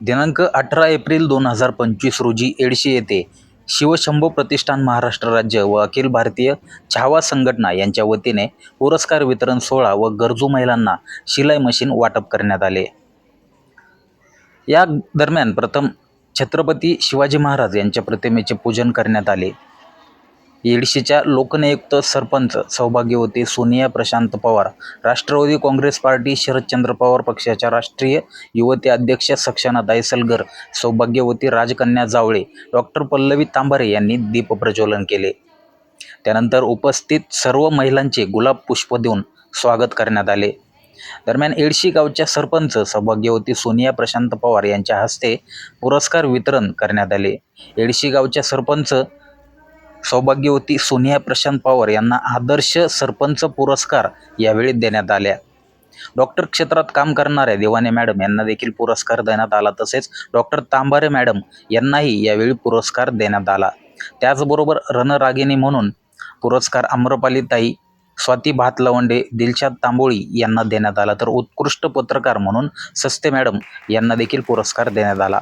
दिनांक अठरा एप्रिल दोन हजार पंचवीस रोजी एडशी येथे शिवशंभो प्रतिष्ठान महाराष्ट्र राज्य व अखिल भारतीय छावा संघटना यांच्या वतीने पुरस्कार वितरण सोहळा व गरजू महिलांना शिलाई मशीन वाटप करण्यात आले. या दरम्यान प्रथम छत्रपती शिवाजी महाराज यांच्या प्रतिमेचे पूजन करण्यात आले. येडशीच्या लोकनियुक्त सरपंच सौभाग्यवती सोनिया प्रशांत पवार. राष्ट्रवादी काँग्रेस पार्टी शरदचंद्र पवार पक्षाच्या राष्ट्रीय युवती अध्यक्ष सक्षना दायसलगर सौभाग्यवती राजकन्या जावळे डॉक्टर पल्लवी तांबारे यांनी दीपप्रज्वलन केले. त्यानंतर उपस्थित सर्व महिलांचे गुलाब पुष्प देऊन स्वागत करण्यात आले. दरम्यान एडशी गावच्या सरपंच सौभाग्यवती सोनिया प्रशांत पवार यांच्या हस्ते पुरस्कार वितरण करण्यात आले. एडशी गावच्या सरपंच सौभाग्यवती सोनिया प्रशांत पवार यांना आदर्श सरपंच पुरस्कार यावेळी देण्यात आल्या डॉक्टर क्षेत्रात काम करणाऱ्या देवाने मॅडम यांना देखील पुरस्कार देण्यात आला. तसेच डॉक्टर तांबारे मॅडम यांनाही यावेळी पुरस्कार देण्यात आला. त्याचबरोबर रणरागिनी म्हणून पुरस्कार आम्रपालीताई स्वाती भातलवंडे दिलशाद तांबोळी यांना देण्यात आला. तर उत्कृष्ट पत्रकार म्हणून सस्ते मॅडम यांना देखील पुरस्कार देण्यात आला.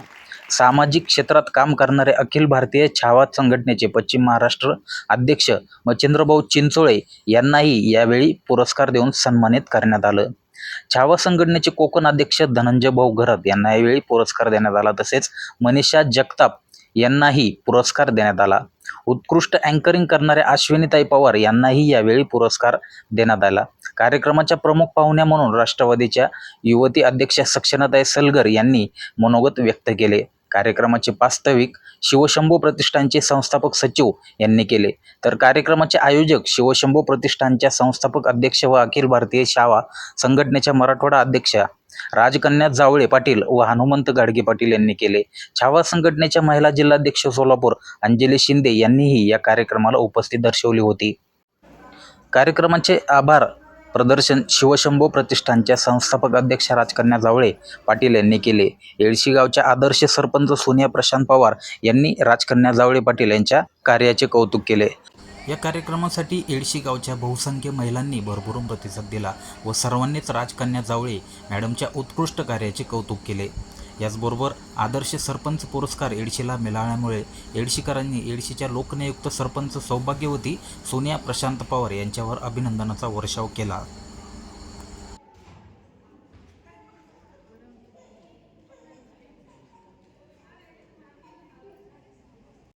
सामाजिक क्षेत्रात काम करणारे अखिल भारतीय छावा संघटनेचे पश्चिम महाराष्ट्र अध्यक्ष मच्छिंद्रभाऊ चिंचोळे यांनाही यावेळी पुरस्कार देऊन सन्मानित करण्यात आलं. छावा संघटनेचे कोकण अध्यक्ष धनंजय भाऊ घरत यांना यावेळी पुरस्कार देण्यात आला. तसेच मनीषा जगताप यांनाही पुरस्कार देण्यात आला. उत्कृष्ट अँकरिंग करणाऱ्या अश्विनीताई पवार यांनाही यावेळी पुरस्कार देण्यात आला. कार्यक्रमाच्या प्रमुख पाहुण्या म्हणून राष्ट्रवादीच्या युवती अध्यक्ष सक्षनाताई सलगर यांनी मनोगत व्यक्त केले. कार्यक्रमाचे वास्तविक शिवशंभू प्रतिष्ठानचे संस्थापक सचिव यांनी केले. तर कार्यक्रमाचे आयोजक शिवशंभू प्रतिष्ठानच्या संस्थापक अध्यक्ष व अखिल भारतीय शावा संघटनेच्या मराठवाडा अध्यक्षा राजकन्या जावळे पाटील व हनुमंत गाडगे पाटील यांनी केले. छावा संघटनेच्या महिला जिल्हाध्यक्ष सोलापूर अंजली शिंदे यांनीही या कार्यक्रमाला उपस्थित दर्शवली होती. कार्यक्रमाचे आभार प्रदर्शन शिवशंभो प्रतिष्ठानच्या संस्थापक अध्यक्ष राजकन्या जावळे पाटील यांनी केले. येळशी गावच्या आदर्श सरपंच सोनिया प्रशांत पवार यांनी राजकन्या जावळे पाटील यांच्या कार्याचे कौतुक केले. या कार्यक्रमासाठी एडशी गावच्या बहुसंख्य महिलांनी भरभरून प्रतिसाद दिला व सर्वांनीच राजकन्या जावळे मॅडमच्या उत्कृष्ट कार्याचे कौतुक केले. याचबरोबर आदर्श सरपंच पुरस्कार एडशीला मिळाल्यामुळे एडशीकरांनी एडशीच्या लोकनियुक्त सरपंच सौभाग्यवती सोनिया प्रशांत पवार यांच्यावर अभिनंदनाचा वर्षाव केला.